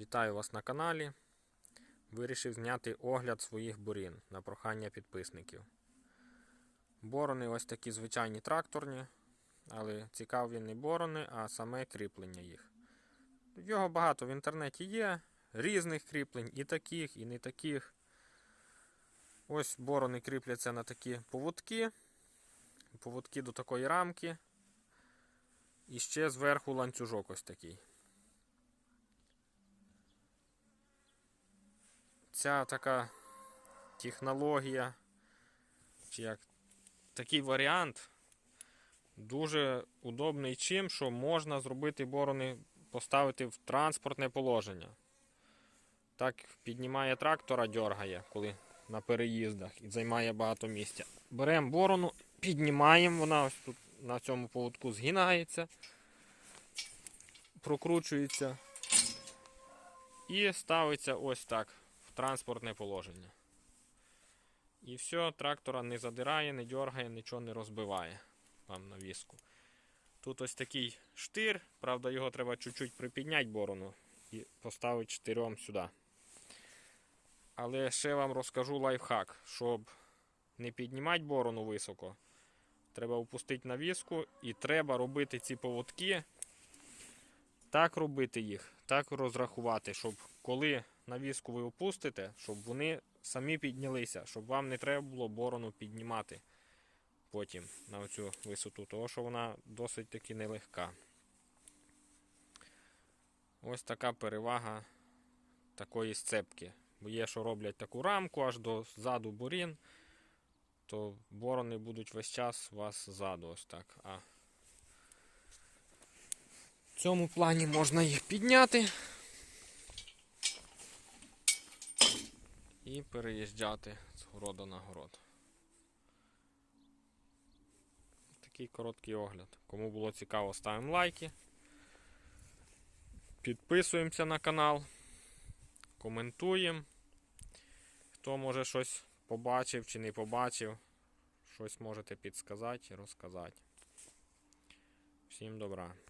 Вітаю вас на каналі. Вирішив зняти огляд своїх бурін на прохання підписників. Борони ось такі звичайні тракторні, але цікаві не борони, а саме кріплення їх. Його багато в інтернеті є, різних кріплень, і таких, і не таких. Ось борони кріпляться на такі поводки, поводки до такої рамки. І ще зверху ланцюжок ось такий. Ця така технологія, чи як такий варіант дуже удобний чим, що можна зробити борони, поставити в транспортне положення. Так піднімає трактора, дьоргає, коли на переїздах і займає багато місця. Беремо борону, піднімаємо, вона ось тут на цьому поводку згинається, прокручується і ставиться ось так транспортне положення. І все, трактора не задирає, не дергає, нічого не розбиває вам на віску. Тут ось такий штир, правда, його треба чуть-чуть припідняти борону і поставити штирем сюди. Але ще вам розкажу лайфхак, щоб не піднімати борону високо. Треба опустити на віску і треба робити ці поводки. Так робити їх, так розрахувати, щоб коли на віску ви опустите, щоб вони самі піднялися, щоб вам не треба було борону піднімати потім на оцю висоту, тому що вона досить таки нелегка. Ось така перевага такої сцепки. Бо є, що роблять таку рамку аж до ззаду бурін, то борони будуть весь час вас ззаду ось так. А в цьому плані можна їх підняти і переїжджати з городу на город. Такий короткий огляд. Кому було цікаво, ставимо лайки. Підписуємося на канал, коментуємо. Хто може щось побачив чи не побачив, щось можете підсказати і розказати. Всім добра.